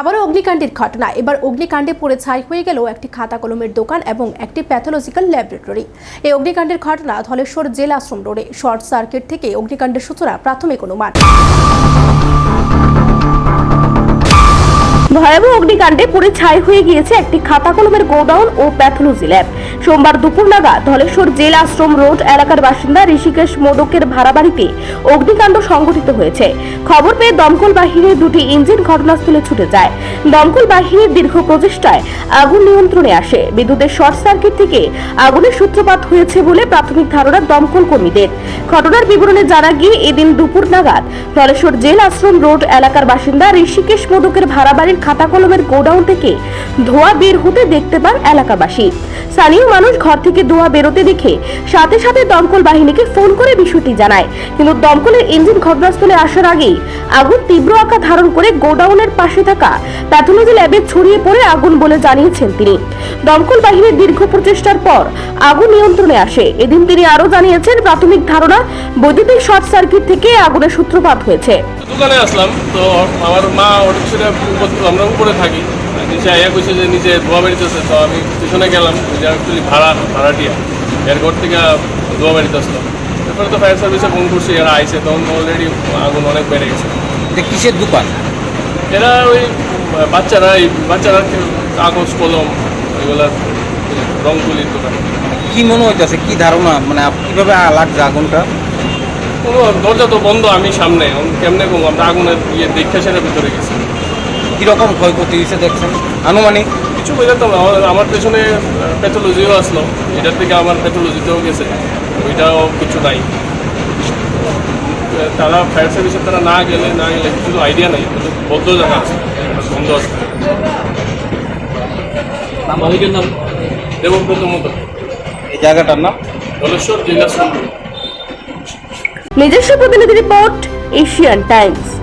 আবারও অগ্নিকাণ্ডের ঘটনা। এবার অগ্নিকাণ্ডে পড়ে ছাই হয়ে গেল একটি খাতা কলমের দোকান এবং একটি প্যাথোলজিক্যাল ল্যাবরেটরি। এই অগ্নিকাণ্ডের ঘটনা ধলেশ্বর জেলা আশ্রম রোডে। শর্ট সার্কিট থেকে অগ্নিকাণ্ডের সূচনা প্রাথমিক অনুমান। ভয়াবহ অগ্নিকাণ্ডে পুড়ে ছাই হয়ে গিয়েছে একটি খাতা কলমের গোডাউন ও প্যাথোলজি ল্যাব। সোমবার দুপুর নাগাদ ধলেশ্বর জেল আশ্রম রোড এলাকার বাসিন্দা ঋষিকেশ মোদকের ভাড়া বাড়িতে অগ্নিকাণ্ড সংঘটিত হয়েছে। খবর পেয়ে দমকল বাহিনীর দুটি ইঞ্জিন ঘটনাস্থলে ছুটে যায়। দমকল বাহিনীর দীর্ঘ প্রচেষ্টায় আগুন নিয়ন্ত্রণে আসে। বিদ্যুতের শর্ট সার্কিট থেকে আগুনের সূত্রপাত হয়েছে বলে প্রাথমিক ধারণা দমকল কর্মীদের। ঘটনার বিবরণে জানা গিয়ে এদিন দুপুর নাগাদ ধলেশ্বর জেল আশ্রম রোড এলাকার বাসিন্দা ঋষিকেশ মোদকের ভাড়া বাড়ির খাতা কলমের গোডাউন থেকে ধোঁয়া বের হতে দেখতে পান এলাকাবাসী। স্থানীয় মানুষ ঘর থেকে ধোঁয়া বেরোতে দেখে সাথে সাথে দমকল বাহিনীকে ফোন করে বিষয়টি জানায়। কিন্তু দমকলের ইঞ্জিন ঘটনাস্থলে আসার আগেই আগুন তীব্র আকার ধারণ করে গোডাউনের পাশে থাকা প্যাথোলজি ল্যাবে ছড়িয়ে পড়ে আগুন বলে জানিয়েছেন তিনি। দমকল বাহিনীর দীর্ঘ প্রচেষ্টার পর আগুন নিয়ন্ত্রণে আসে। এদিন তিনি আরও জানিয়েছেন, প্রাথমিক ধারণা, বৈদ্যুতিক শর্ট সার্কিট থেকে আগুনের সূত্রপাত হয়েছে। দোকানে আসলাম, তো আমার মা আমরা উপরে থাকি। নিচে আইয়া কইছে যে নিচে ধোয়া বেরিতেছে তো আমি পিছনে গেলাম যে অ্যাকচুয়ালি ভাড়া ভাড়াটিয়া। এর ঘর থেকে ধোয়া বেরিতেছিল তারপরে তো ফায়ার সার্ভিসে ফোন করছি এরা আইছে তখন অলরেডি আগুন অনেক বেড়ে গেছে। এটা কিসের দোকান? এরা ওই বাচ্চারা এই বাচ্চারা কাগজ কলম এগুলা রং তুলির দোকান। কি মনে হইতেছে কি ধারণা মানে কীভাবে লাগছে আগুনটা? কোনো দরজা তো বন্ধ আমি সামনে কেমনে কম আমরা আগুনের ইয়ে দেখে সেটা ভিতরে গেছি। কীরকম ক্ষয়ক্ষতি হয়েছে দেখছেন? আনুমানিক? কিছু বোঝাতাম আমার- পেছনে প্যাথোলজিও আসলো। এটার থেকে আমার প্যাথোলজিতেও গেছে। ওইটাও কিছু নাই। তারা ফায়ার সার্ভিসে তারা না গেলে না গেলে কিছু আইডিয়া নেই। বদ্ধ জায়গা আছে। বন্ধ আছে। মালিকের নাম? দেবব্রত মতো এই জায়গাটার নাম? ধলেশ্বর জেলা নিজস্ব প্রতিনিধি রিপোর্ট এশিয়ান টাইমস।